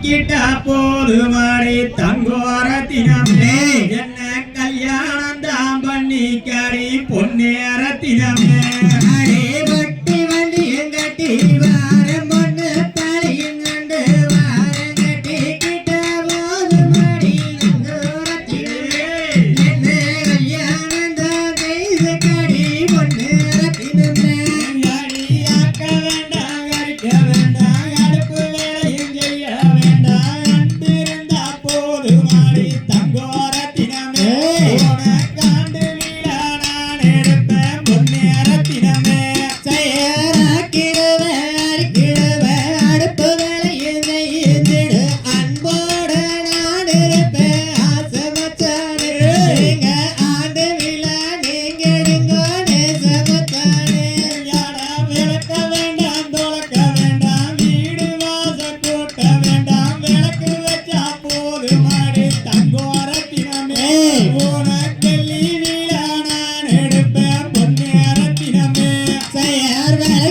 கிட்ட போதுமடி தங்கோரத்தினமே என்ன கல்யாணம் தான் பண்ணி கடி பொன்னேரத்தினமே பட்டி வண்டி எங்க டிவா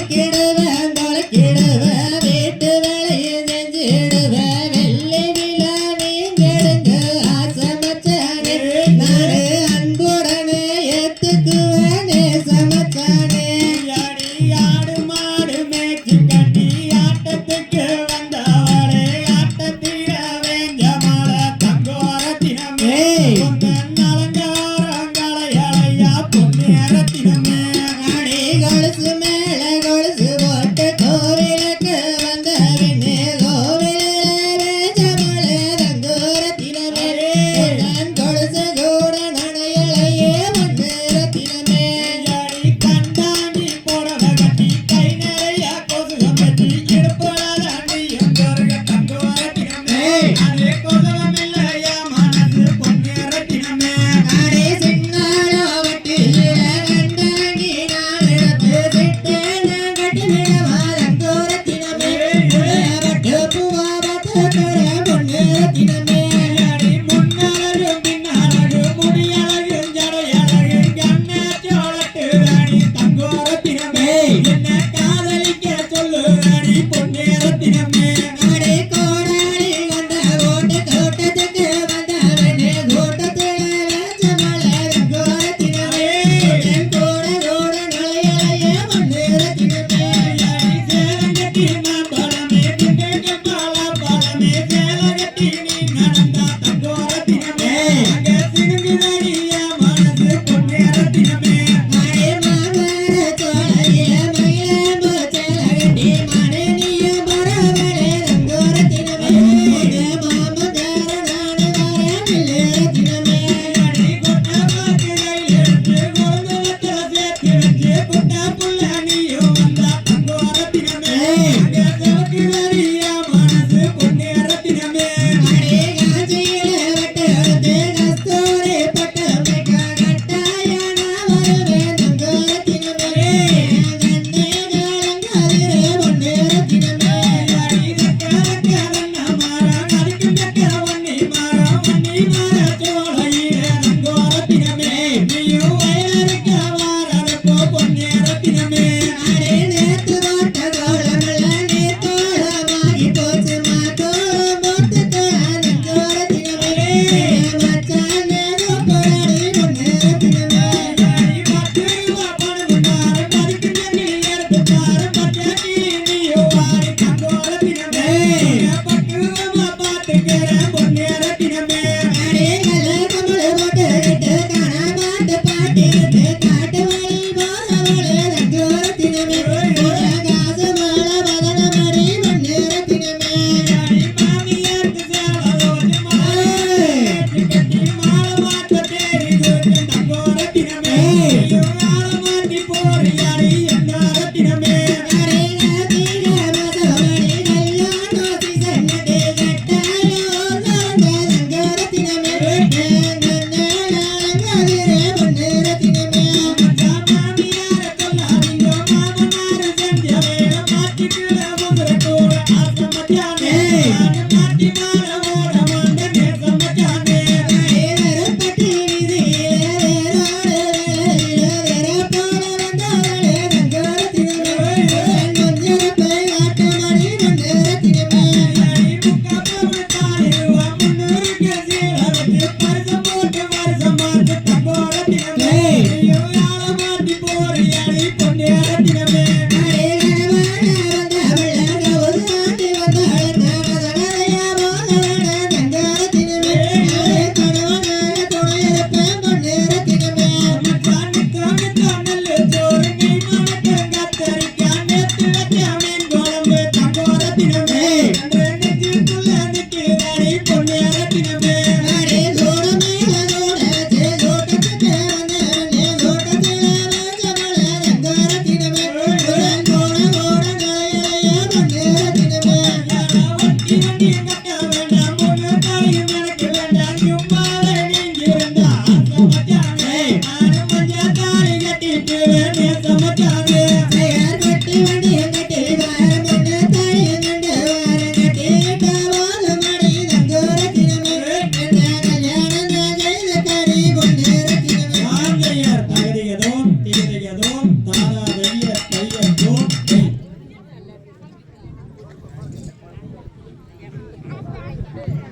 quiere Thank. Thank you. tere